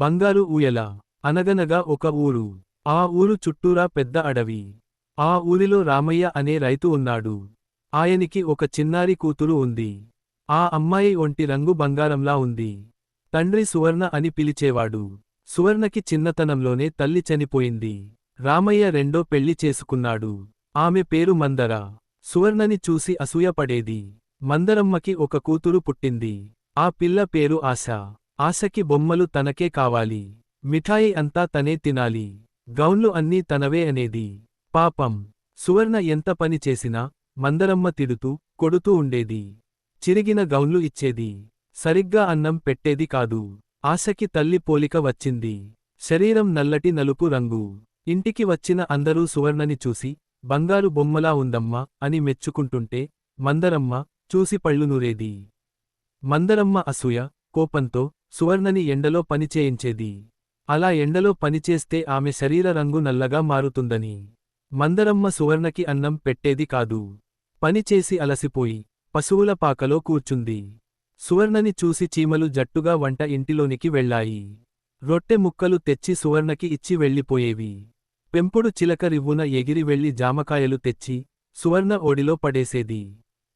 బంగారు ఊయల అనగనగా ఒక ఊరు. ఆ ఊరు చుట్టూరా పెద్ద అడవి. ఆ ఊరిలో రామయ్య అనే రైతు ఉన్నాడు. ఆయనికి ఒక చిన్నారి కూతురు ఉంది. ఆ అమ్మాయి ఒంటి రంగు బంగారంలా ఉంది. తండ్రి సువర్ణ అని పిలిచేవాడు. సువర్ణకి చిన్నతనంలోనే తల్లి చనిపోయింది. రామయ్య రెండో పెళ్ళి చేసుకున్నాడు. ఆమె పేరు మందర. సువర్ణని చూసి అసూయపడేది మందరమ్మకి ఒక కూతురు పుట్టింది. ఆ పిల్ల పేరు ఆశ. ఆశకి బొమ్మలు తనకే కావాలి. మిఠాయి అంతా తనే తినాలి. గౌన్లు అన్నీ తనవే అనేది. పాపం. సువర్ణ ఎంత పని చేసినా మందరమ్మ తిడుతూ కొడుతూ ఉండేది. చిరిగిన గౌన్లు ఇచ్చేది. సరిగ్గా అన్నం పెట్టేది కాదు. ఆశకి తల్లి పోలిక వచ్చింది. శరీరం నల్లటి నలుపు రంగు. ఇంటికి వచ్చిన అందరూ సువర్ణని చూసి బంగారు బొమ్మలా ఉందమ్మా అని మెచ్చుకుంటుంటే మందరమ్మ చూసి పళ్ళు నూరేది. మందరమ్మ అసూయ కోపంతో సువర్ణని ఎండలో పనిచేయించేది అలా ఎండలో పనిచేస్తే ఆమె శరీర రంగు నల్లగా మారుతుందని. మందరమ్మ సువర్ణకి అన్నం పెట్టేది కాదు. పనిచేసి అలసిపోయి పశువుల పాకలో కూర్చుంది. సువర్ణని చూసి చీమలు జట్టుగా వంట ఇంటిలోనికి వెళ్ళాయి. రొట్టె ముక్కలు తెచ్చి సువర్ణకి ఇచ్చి వెళ్ళిపోయేవి. పెంపుడు చిలక రివ్వున ఎగిరి వెళ్ళి జామకాయలు తెచ్చి సువర్ణ ఓడిలో పడేసేది.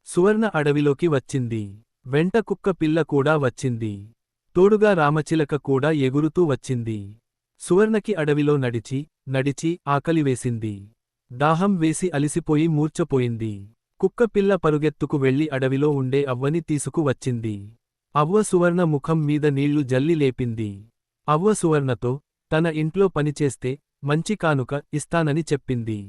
సువర్ణ అడవిలోకి వచ్చింది. వెంట కుక్క పిల్ల కూడా వచ్చింది. తోడుగా రామచిలక కూడా ఎగురుతూ వచ్చింది. సువర్ణకి అడవిలో నడిచి నడిచి ఆకలివేసింది దాహం వేసి అలిసిపోయి మూర్చపోయింది కుక్కపిల్ల పరుగెత్తుకు వెళ్ళి అడవిలో ఉండే అవ్వని తీసుకువచ్చింది అవ్వ సువర్ణ ముఖం మీద నీళ్ళు జల్లి లేపింది. అవ్వ సువర్ణతో తన ఇంట్లో పనిచేస్తే మంచి కానుక ఇస్తానని చెప్పింది.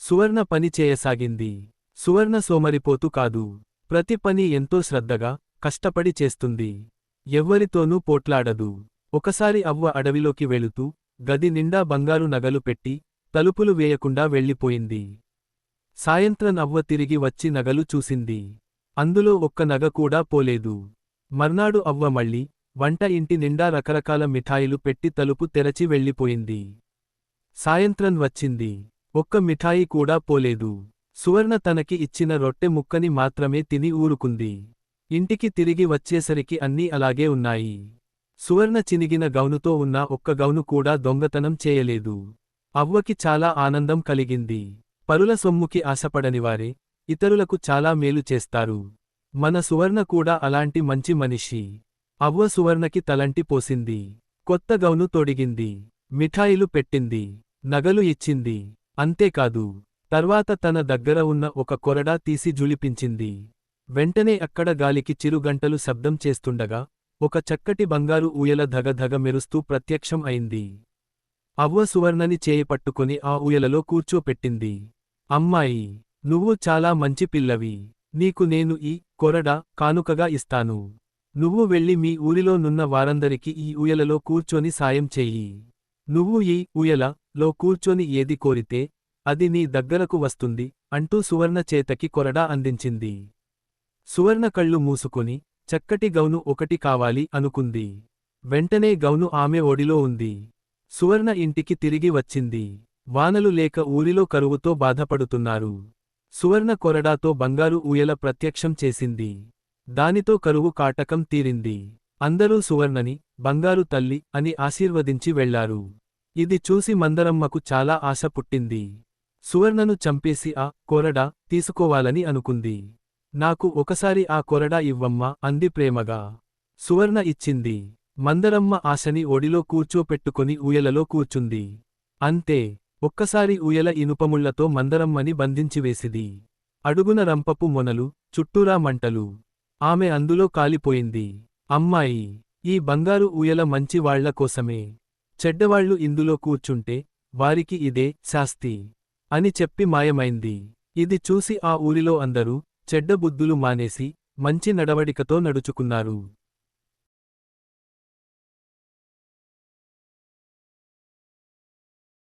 సువర్ణ పని చేయసాగింది. సువర్ణ సోమరిపోతు కాదు. ప్రతి పని ఎంతో శ్రద్ధగా కష్టపడి చేస్తుంది. ఎవ్వరితోనూ పోట్లాడదు. ఒకసారి అవ్వ అడవిలోకి వెళుతూ గది నిండా బంగారు నగలు పెట్టి తలుపులు వేయకుండా వెళ్ళిపోయింది. సాయంత్రం అవ్వ తిరిగి వచ్చి నగలు చూసింది. అందులో ఒక్క నగ కూడా పోలేదు. మర్నాడు అవ్వ మళ్ళీ వంట ఇంటి నిండా రకరకాల మిఠాయిలు పెట్టి తలుపు తెరచి వెళ్ళిపోయింది. సాయంత్రం వచ్చింది. ఒక్క మిఠాయి కూడా పోలేదు. సువర్ణ తనకి ఇచ్చిన రొట్టె ముక్కని మాత్రమే తిని ఊరుకుంది. ఇంటికి తిరిగి వచ్చేసరికి అన్నీ అలాగే ఉన్నాయి. సువర్ణ చినిగిన గౌనుతో ఉన్న ఒక్క గౌను కూడా దొంగతనం చేయలేదు. అవ్వకి చాలా ఆనందం కలిగింది. పరుల సొమ్ముకి ఆశపడనివారే ఇతరులకు చాలా మేలు చేస్తారు. మన సువర్ణ కూడా అలాంటి మంచి మనిషి. అవ్వ సువర్ణకి తలంటి పోసింది. కొత్త గౌను తొడిగింది. మిఠాయిలు పెట్టింది. నగలు ఇచ్చింది. అంతేకాదు తర్వాత తన దగ్గర ఉన్న ఒక కొరడా తీసి జులిపించింది. వెంటనే అక్కడ గాలికి చిరుగంటలు శబ్దం చేస్తుండగా ఒక చక్కటి బంగారు ఊయల ధగధగ మెరుస్తూ ప్రత్యక్షం అయింది. అవ్వ సువర్ణని చేయపట్టుకుని ఆ ఊయలలో కూర్చోపెట్టింది. అమ్మాయి నువ్వు చాలా మంచి పిల్లవి. నీకు నేను ఈ కొరడా కానుకగా ఇస్తాను. నువ్వు వెళ్ళి మీ ఊరిలో నున్న వారందరికి ఈ ఊయలలో కూర్చొని సాయం చెయ్యి. నువ్వు ఈ ఊయల లో కూర్చొని ఏది కోరితే అది నీ దగ్గరకు వస్తుంది అంటూ సువర్ణ చేతకి కొరడా అందించింది. సువర్ణ కళ్ళు మూసుకొని చక్కటి గౌను ఒకటి కావాలి అనుకుంది. వెంటనే గౌను ఆమె ఒడిలో ఉంది. సువర్ణ ఇంటికి తిరిగి వచ్చింది. వానలు లేక ఊరిలో కరువుతో బాధపడుతున్నారు. సువర్ణ కొరడాతో బంగారు ఊయల ప్రత్యక్షం చేసింది. దానితో కరువు కాటకం తీరింది. అందరూ సువర్ణని బంగారు తల్లి అని ఆశీర్వదించి వెళ్ళారు. ఇది చూసి మందరమ్మకు చాలా ఆశ పుట్టింది. సువర్ణను చంపేసి ఆ కొరడా తీసుకోవాలని అనుకుంది. నాకు ఒకసారి ఆ కొరడా ఇవ్వమ్మా అంది ప్రేమగా. సువర్ణ ఇచ్చింది. మందరమ్మ ఆశని ఒడిలో కూర్చోపెట్టుకుని ఊయలలో కూర్చుంది. అంతే ఒక్కసారి ఊయల ఇనుపముళ్ళతో మందరమ్మని బంధించివేసిది అడుగున రంపపు మొనలు చుట్టూరా మంటలు. ఆమె అందులో కాలిపోయింది. అమ్మాయి ఈ బంగారు ఊయల మంచి వాళ్ళ కోసమే. చెడ్డవాళ్ళు ఇందులో కూర్చుంటే వారికి ఇదే శాస్తి అని చెప్పి మాయమైంది. ఇది చూసి ఆ ఊరిలో అందరూ చెడ్డ బుద్ధులు మానేసి మంచి నడవడికతో నడుచుకున్నారు.